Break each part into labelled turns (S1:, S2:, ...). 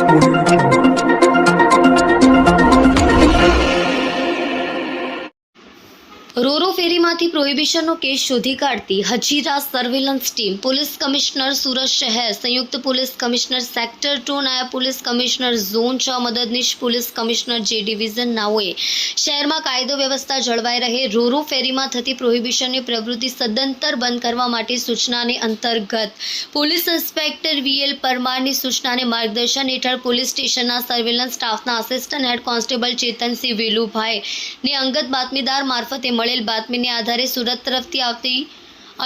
S1: Warrior.
S2: રોરો ફેરીમાંથી પ્રોહિબિશનનો case શોધી કાઢતી Hazira surveillance team police commissioner Surat શહેર, સંયુક્ત પોલીસ કમિશનર સેક્ટર ટુ, નાયબ પોલીસ કમિશનર ઝોન છ, મદદનીશ પોલીસ કમિશનર જે ડિવિઝન નાઓએ શહેરમાં કાયદો વ્યવસ્થા જળવાઈ રહે, રોરો ફેરીમાં થતી પ્રોહિબિશનની પ્રવૃત્તિ સદંતર બંધ કરવા માટે સૂચનાને અંતર્ગત પોલીસ ઇન્સ્પેક્ટર વીએલ પરમારની સૂચનાને માર્ગદર્શન હેઠળ પોલીસ સ્ટેશનના સર્વેલન્સ સ્ટાફના assistant head constable Chetansinh Velubhai ની અંગત બાતમીદાર મારફતે મળેલ બાતમીને આધારે સુરત તરફથી આવતી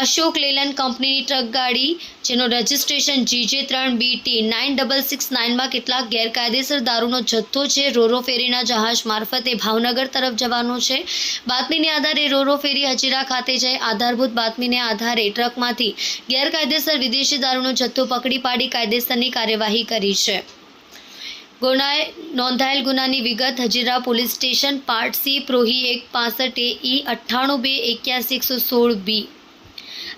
S2: અશોક લેલન કંપનીની ટ્રક ગાડી, જેનો રજિસ્ટ્રેશન જીજે ત્રણ બીટી નાઇન ડબલ સિક્સ નાઇનમાં કેટલાક ગેરકાયદેસર દારૂનો જથ્થો છે. રોરો ફેરીના જહાજ મારફતે ભાવનગર તરફ જવાનો છે. બાતમીને આધારે રોરો ફેરી હજીરા ખાતે જઈ આધારભૂત બાતમીને આધારે ટ્રકમાંથી ગેરકાયદેસર વિદેશી દારૂનો જથ્થો પકડી પાડી કાયદેસરની કાર્યવાહી કરી છે. ગુનાએ નોંધાયેલ ગુનાની વિગત Hazira police station part C પ્રોહી એક પાસઠ એ ઈ અઠ્ઠાણું બે એક્યાસી એકસો સોળ બી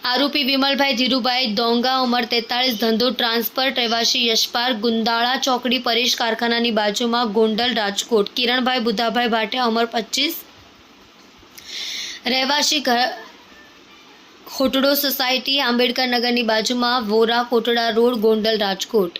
S2: આરોપી વિમલભાઈ ધીરુભાઈ દોંગા ઉંમર તેતાળીસ ધંધો ટ્રાન્સફર રહેવાસી યશપાર ગુંદાળા ચોકડી પરેશ કારખાનાની બાજુમાં ગોંડલ રાજકોટ કિરણભાઈ બુધાભાઈ ભાટિયા ઉંમર પચીસ રહેવાસી ઘર ખોટડો સોસાયટી આંબેડકર નગરની બાજુમાં વોરા કોટડા રોડ ગોંડલ રાજકોટ